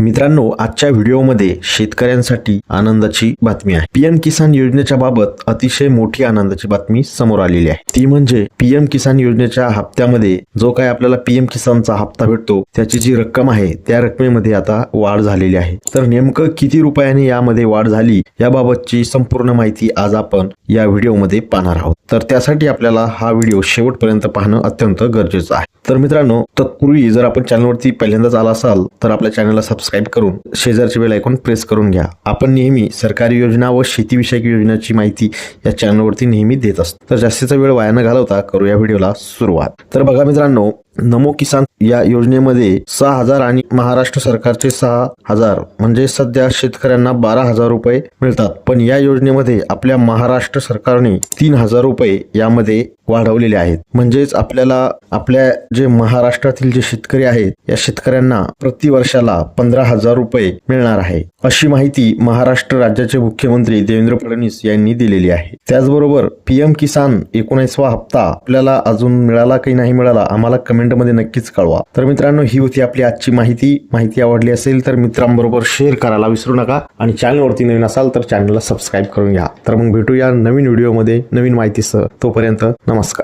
मित्रांनो आजच्या व्हिडिओमध्ये शेतकऱ्यांसाठी आनंदाची बातमी आहे. पीएम किसान योजनेच्या बाबत अतिशय मोठी आनंदाची बातमी समोर आलेली आहे. ती म्हणजे पीएम किसान योजनेच्या हप्त्यामध्ये जो काय आपल्याला पीएम किसानचा हप्ता भेटतो त्याची जी रक्कम आहे त्या रकमेमध्ये आता वाढ झालेली आहे. तर नेमकं किती रुपयाने यामध्ये वाढ झाली याबाबतची संपूर्ण माहिती आज आपण या व्हिडिओमध्ये पाहणार आहोत. तर त्यासाठी आपल्याला हा व्हिडिओ शेवटपर्यंत पाहणं अत्यंत गरजेचं आहे. तर मित्रांनो तत्पूर्वी जर आपण चॅनलवरती पहिल्यांदाच आला असाल तर आपल्या चॅनलला सबस्क्राईब करून शेजारचे बेल ऐकून प्रेस करून घ्या. आपण नेहमी सरकारी योजना व शेतीविषयक योजनाची माहिती या चॅनलवरती नेहमी देत असतो. तर जास्तीचा वेळ वाया न घालवता करू या व्हिडिओला सुरुवात. तर बघा मित्रांनो नमो किसान या योजनेमध्ये सहा हजार आणि महाराष्ट्र सरकारचे सहा हजार म्हणजे सध्या शेतकऱ्यांना बारा हजार रुपये मिळतात. पण या योजनेमध्ये आपल्या महाराष्ट्र सरकारने तीन हजार रुपये यामध्ये वाढवलेले आहेत. म्हणजेच आपल्याला आपल्या जे महाराष्ट्रातील जे शेतकरी आहेत या शेतकऱ्यांना प्रति वर्षाला पंधरा हजार रुपये मिळणार आहे. अशी माहिती महाराष्ट्र राज्याचे मुख्यमंत्री देवेंद्र फडणवीस यांनी दिलेली आहे. त्याचबरोबर पीएम किसान एकोणीसवा हप्ता आपल्याला अजून मिळाला की नाही मिळाला आम्हाला कमेंटमध्ये नक्कीच कळवा. तर मित्रांनो ही होती आपली आजची माहिती. माहिती आवडली असेल तर मित्रांबरोबर शेअर करायला विसरू नका. आणि चॅनलवरती नवीन असाल तर चॅनलला सबस्क्राईब करून घ्या. तर मग भेटूया नवीन व्हिडिओमध्ये नवीन माहितीसह. तोपर्यंत नमस्कार.